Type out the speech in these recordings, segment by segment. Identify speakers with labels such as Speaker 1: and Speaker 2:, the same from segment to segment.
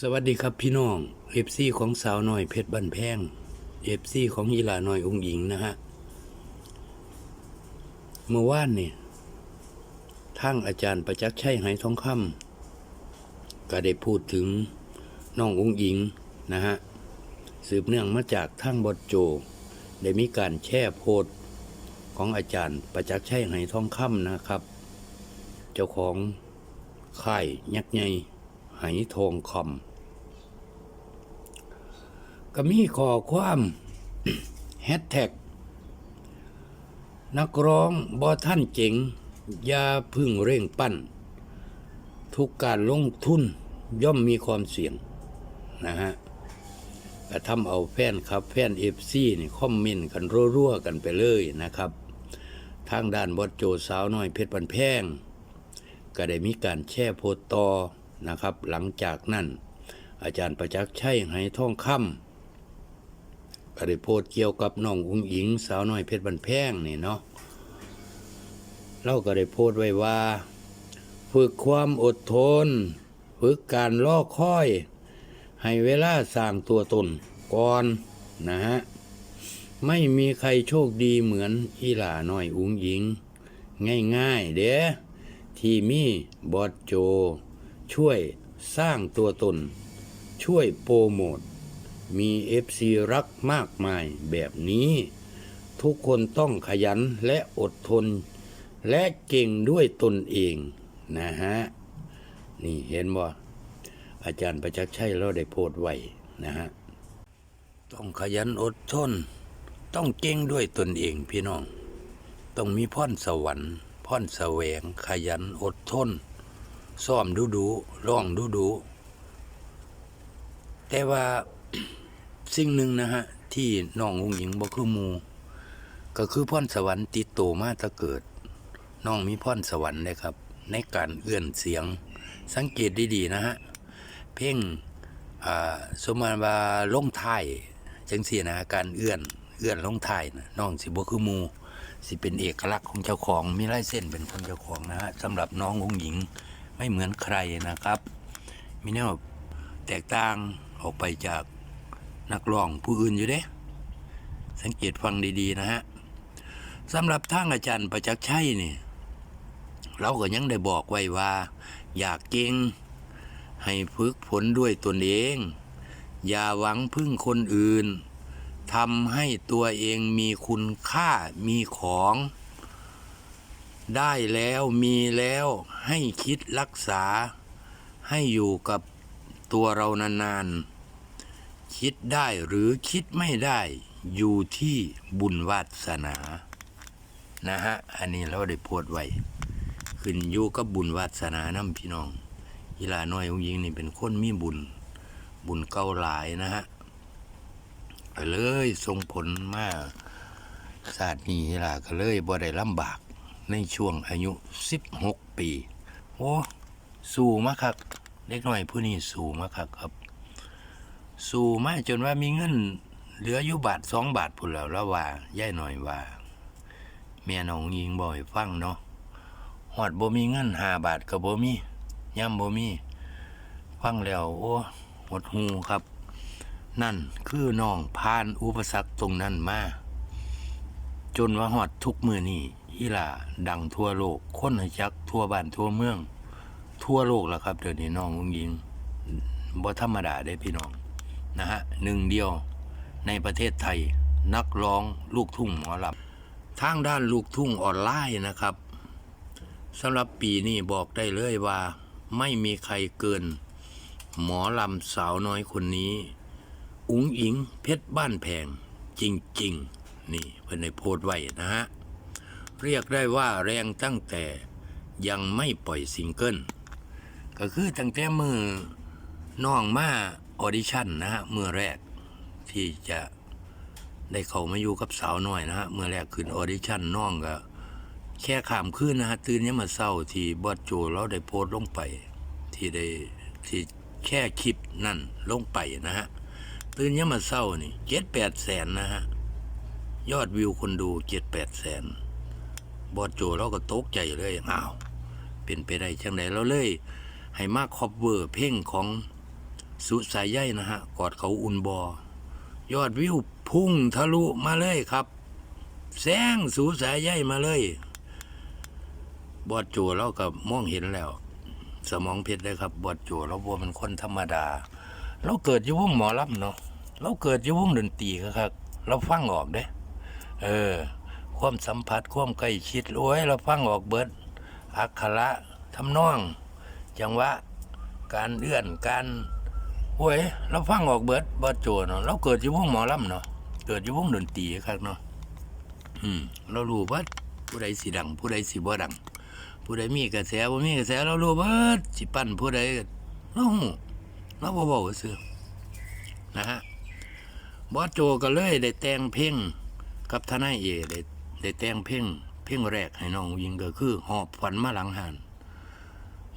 Speaker 1: สวัสดีครับพี่น้องเอฟซีของสาวน้อยเพชรบันแพงเอฟซีของยีหลาน้อยองค์หญิงนะฮะ เมื่อวานนี่ทั้งอาจารย์ประจักษ์ชัยไหทองคำก็ได้พูดถึงน้ององค์หญิงนะฮะ สืบเนื่องมาจากทั้งบทโจ ได้มีการแช่โพสต์ของอาจารย์ประจักษ์ชัยไหทองคำนะครับ เจ้าของค่ายยักษ์ใหญ่ ไหทองคำก็มีขอความแฮชแท็กนักร้องบอท่านเจ๋งอย่าพึ่งเร่งปั้น ทุกการลงทุนย่อมมีความเสี่ยงนะฮะก็ทำเอาแฟนครับ แฟนเอฟซีนี่คอมเมนต์กันรัวๆกันไปเลยนะครับ ทางด้านบอสโจสาวน้อยเพชรบันแพง ก็ได้มีการแช่โพตต่อ นะครับ หลังจากนั้น อาจารย์ประจักษ์ชัยไหท่องคำก็ได้โพสเกี่ยวกับน้องอุ้งอิง สาวน้อยเพชรบันแพงนี่เนาะเราก็ได้โพสไว้ว่า ฝึกความอดทน ฝึกการรอค่อย ให้เวลาสร้างตัวตนก่อนนะฮะไม่มีใครโชคดีเหมือนอีหล่าน้อยอุ้งหญิง ง่ายๆ เด้ที่มีบอดโจ ช่วยสร้างตัวตน ช่วยโปรโมทมีเอฟซีรักมากมายแบบนี้ ทุกคนต้องขยันและอดทน และเก่งด้วยตนเองนะฮะ นี่เห็นบ่อาจารย์ประจักษ์ชัยเราได้โพสต์ไว้นะฮะ ต้องขยันอดทน ต้องเก่งด้วยตนเองพี่น้อง ต้องมีพรสวรรค์พรแสวงขยันอดทน ซ้อมดูดูร้องดูดูแต่ว่าสิ่งหนึ่งนะฮะ ที่น้ององหญิงบ่คือมู ก็คือพรสวรรค์ติดโตมาตะเกิด น้องมีพรสวรรค์เลยครับ ในการเอื้อนเสียง สังเกตดีๆนะฮะ เพ่งอ่าสมมติว่าลงท้ายจังสี่นะการเอื้อนเอื้อนลงท้ายนะน้องสิบ่คือมูสิเป็นเอกลักษณ์ของเจ้าของมีลายเส้นเป็นของเจ้าของนะฮะสำหรับน้ององหญิง ไม่เหมือนใครนะครับ มีแนวแตกต่างออกไปจากนักร้องผู้อื่นอยู่เด้ สังเกตฟังดีๆนะฮะสำหรับทางอาจารย์ประจักษ์ชัยนี่ เราก็ยังได้บอกไว้ว่า อยากเก่งให้ฝึกฝนด้วยตนเอง อย่าหวังพึ่งคนอื่นทำให้ตัวเองมีคุณค่ามีของ ได้แล้วมีแล้วให้คิดรักษา ให้อยู่กับตัวเรานานๆ คิดได้หรือคิดไม่ได้ อยู่ที่บุญวาสนา นะฮะ อันนี้เราได้โพดไว้ ขึ้นอยู่กับบุญวาสนาน้ำพี่น้องยีลาน้อยองค์หญิงนี่เป็นคนมีบุญ บุญเก่าหลายนะฮะก็เลยส่งผลมาศาสตร์นี้ล่ะก็เลยบ่ได้ลำบาก ในช่วงอายุ 16 ปี โอ้สู้มากครับเด็กหน้อยผู้นี้สู้มากครับครับ สู้มาจนว่ามีเงินเหลืออยู่บาทสองบาทพุ่นแล้วแล้วว่าย่ายหน่อยว่าแม่น้องยิงบ่อยฟังเนาะหอดบ่มีเงินห้าบาทก็บ่มีย่ำบ่มี ฟังแล้วโอ้หดหูครับ นั่นคือน้องผ่านอุปสรรคตรงนั้นมาจนว่าฮอดทุกมือนี่ อีหล่าดังทั่วโลก คนให้จักทั่วบ้านทั่วเมือง ทั่วโลกแล้วครับเดี๋ยวนี้น้องอุ้งยิงบ่ธรรมดาได้พี่น้องนะฮะหนึ่งเดียวในประเทศไทยนักร้องลูกทุ่งหมอลำทางด้านลูกทุ่งออนไลน์นะครับสำหรับปีนี้บอกได้เลยว่า ไม่มีใครเกิน หมอลำสาวน้อยคนนี้ อุ๋งอิงเพชรบ้านแพง จริง ๆ นี่เพื่อนในโพสไว้นะฮะ เรียกได้ว่าแรงตั้งแต่ยังไม่ปล่อยซิงเกิลก็คือตั้งแต่มือน้องมาออดิชั่นนะฮะเมื่อแรกที่จะได้เขามาอยู่กับสาวน้อยนะฮะเมื่อแรกขึ้นออดิชั่นน้องก็แค่ขามขึ้นนะฮะตื่นยังมาเศร้าที่บอดโจเราได้โพสต์ลงไป ที่ได้ที่แค่คลิปนั่นลงไปนะฮะตื่นยังมาเศร้านี่เจ็ดแปดแสนนะฮะยอดวิวคนดูเจ็ดแปดแสน บอดโจเราก็ตกใจเลยอ้าวเป็นไปได้จังไดเราเลย ให้มาคอบเวอร์เพลงของสุสายใยนะฮะ กอดเขาอุ่นบอยอดวิวพุ่งทะลุมาเลยครับแซงสูสายใยมาเลย บอดโจเรากับมองเห็นแล้ว สมองเพชรเลยครับ บอดโจเราบัวเป็นคนธรรมดา เราเกิดอยู่วงหมอลำเนาะเราเกิดอยู่วงดนตรีครับเราฟังออกเด้ เออ ความสัมผัสความใกล้ชิดโอ้ยเราฟังออกเบิด อักขระทำนอง จังหวะ การเอื้อนการโอ้ยเราฟังออกเบิดบอดโจเนาะเราเกิดอยู่วงหมอลำเนาะเกิดอยู่วงดนตรีครับเนาะอืมเรารู้ว่าผู้ใดสิดัง ผู้ใดสิบ่ดัง ผู้ใดมีกระแสบ่มีกระแสเรารู้เบิดสิปั้นผู้ใดเราหูเราบ่เว้าซื่อนะฮะบอสโจก็เลยได้แต่งเพลงกับทนายเอได้ ได้แต่งเพลงเพลงแรกให้น้องยิงก็คือ หอบฝันมาหลังหัน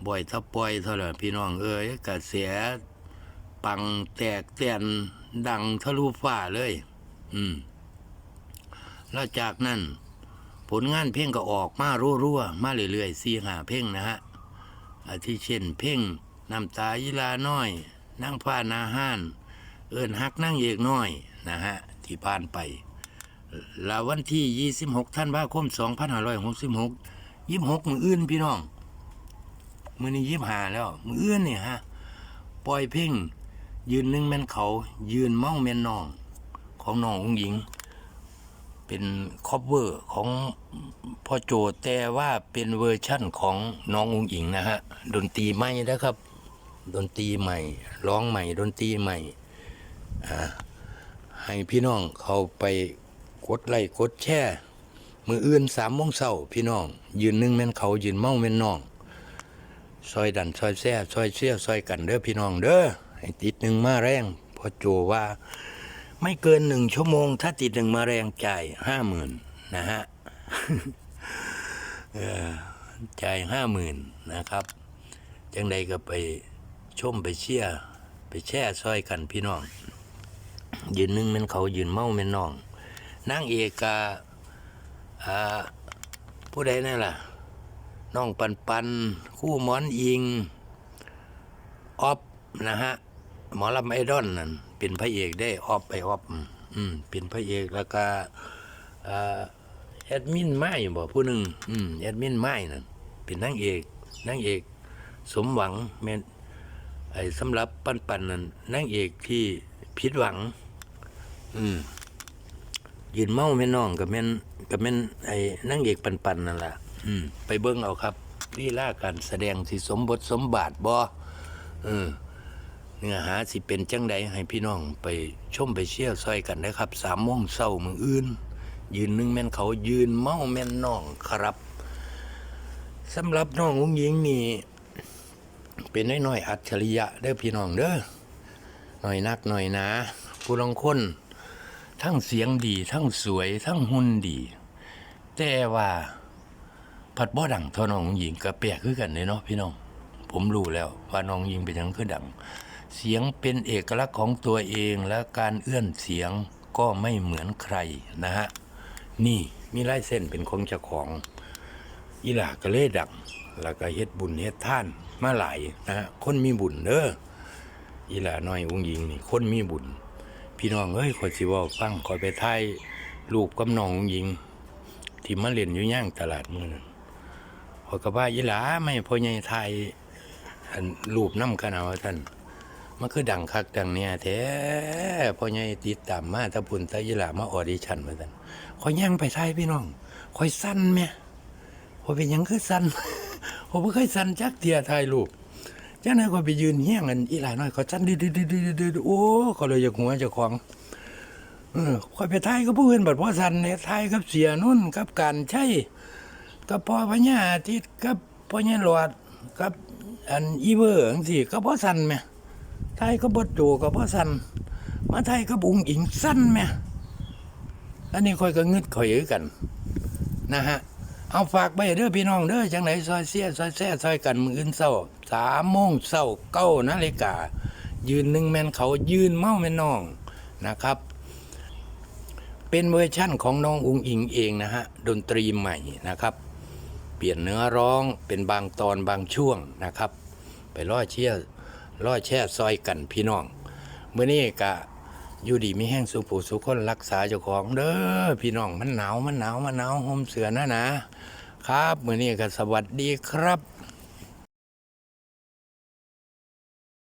Speaker 1: บ่อยถ้าปล่อยเท่าไหร่พี่น้องเอ้ยกระแสปังแตกแตนดังทะลุฟ้าเลย อืม แล้วจากนั้น ผลงานเพลงก็ออกมารั่วๆมาเรื่อยๆสี่หาเพลงนะฮะอาทิเช่น เพลงน้ำตายิลาน้อยนั่งผ้านาห้าน เอินฮักนั่งเอกน้อยนะฮะ ที่ผ่านไป แล้ววันที่ 26 ท่านวาคม 2566 26 มืออื่นพี่น้อง มือนี้ยี่หาแล้ว มืออื่นเนี่ยฮะ ปล่อยเพลงยืนหนึ่งแม่นเขา ยืนเมาแม่นน้อง ของน้ององหญิง เป็นคอปเวอร์ของพ่อโจแต่ว่าเป็นเวอร์ชั่นของน้ององหญิงนะฮะ ดนตรีใหม่นะครับ ดนตรีใหม่ ร้องใหม่ ดนตรีใหม่อ่าให้พี่น้องเขาไป กดไลค์กดแชร์มืออื่นสามโมงเช้าพี่น้อง ยืนหนึ่งแม่นเขายืนเมาแม่นน้องซอยดันซอยแซ่ซอยเชี่ยซอยกันเด้อพี่น้องเด้อให้ติดหนึ่งมาแรงพอโจว่า ไม่เกินหนึ่งชั่วโมง ถ้าติดหนึ่งมาแรงจ่ายห้าหมื่นนะฮะจ่ายห้าหมื่นนะครับ จังใดก็ไปชมไปเชียไปแช่ซอยกันพี่น้อง ยืนหนึ่งแมันเขายืนเมาแมันน้อง นางเอกกาผู้ใดนั่นล่ะ น้องปันปัน คู่หมอนอิง ออฟนะฮะ หมอลำไอดอลนั่นเป็นพระเอกได้ออฟไปออฟอืมเป็นพระเอกแล้วก็แอดมินไม้บ่ผู้หนึ่งอืมแอดมินไม้นั่นเป็นนางเอกนางเอกสมหวังแม่นไอ้สำหรับปันปันนั่นนางเอกที่ผิดหวัง อืม ยืนเมาแม่น้องกับแม่นกับแม่นไอ้นางเอกปันปันนั่นล่ะอืมไปเบิ่งเอาครับลีลาการแสดงสิสมบทสมบาทบ่เออเนื้อหาสิเป็นจังใดให้พี่น้องไปชมไปเชี่ยวซอยกันนะครับสามโมงเศร้ามืออื่น ยืนหนึ่งแม่นเขายืนเมาแม่นน้องครับสำหรับน้องอุ้งยิงนี่เป็นน้อยๆอัจฉริยะเด้อพี่น้องเด้อหน่อยนักหน่อยนาผู้ลางคน ทั้งเสียงดี ทั้งสวย ทั้งหุ่นดี แต่ว่าผัดบ่ดังเท่าน้องอุ้งยิงก็แปลกคือกันเลยเนาะพี่น้อง ผมรู้แล้วว่าน้องยิงเป็นยังคือดัง เสียงเป็นเอกลักษณ์ของตัวเองและการเอื้อนเสียงก็ไม่เหมือนใครนะฮะ นี่มีลายเส้นเป็นของเจ้าของอีหลาก็เลยดังแล้วก็เฮ็ดบุญเฮ็ดท่านมาหลายนะฮะคนมีบุญเด้ออีหลาน้อยองหญิงนี่คนมีบุญ พี่น้องเอ้ยขอยสิว่าฟังขอยไปถ่ายรูปกับน้ององค์หญิง ที่มาเล่นอยู่ย่างตลาดมือนั้นขอยก็ว่าอีหลาไม่พอใหญ่ถ่ายรูปน้ำกันเอาท่านมันคือดังคักดังเนี่ยแท้พอใหญ่ติดตามมาถ้าพุ่นตะยีหลามาออดิชันมาท่านคอยย่างไปไทยพี่น้องคอยสั้นแม่คอเป็นยังคือสั้นผมไม่เคยสั้นจักเทียถ่ายรูป จังนั้นคอยไปยืนเฮี้ยงกันอีหลายน้อยเขาสั้นดืดๆๆๆโอ้เขาเลยอยากหัวจ้าของเออคอยไปไทยก็ผู้อื่นบัดพ่อสันเนี่ยไทยกับเสียนุ่นกับการใช่กับพ่อพญาอาทิตย์กับพ่อใหญ่หลอดกับอันอีเวอร์จังซี่ก็บ่สั่นแหม่ไทยก็บ่โจก็บ่สั่นมาไทยก็บุงอิงสั่นแหม่อันนี้คอยก็งึดข่อยกันนะฮะ เอาฝากไปเด้อพี่น้องเด้อจังไหนซอยเสียซอยแซ่ซอยกันมื้ออื่นเช้า3โมงเช้า9นาฬิกา ยืนหนึ่งแม่นเขายืนเมาแม่นน้องนะครับ เป็นเวอร์ชั่นของน้องอุงอิงเองนะฮะ ดนตรีใหม่นะครับ เปลี่ยนเนื้อร้องเป็นบางตอนบางช่วงนะครับ ไปรอเชี่ยร์ร้อแช่ซอยกันพี่น้องเมื่อนี้กะ อยู่ดีมีแห้งสุผูสุคนรักษาเจ้าของเด้อพี่น้องมันหนาวมันหนาวมันหนาวห่มเสือนะนะครับเมื่อนี้ก็สวัสดีครับ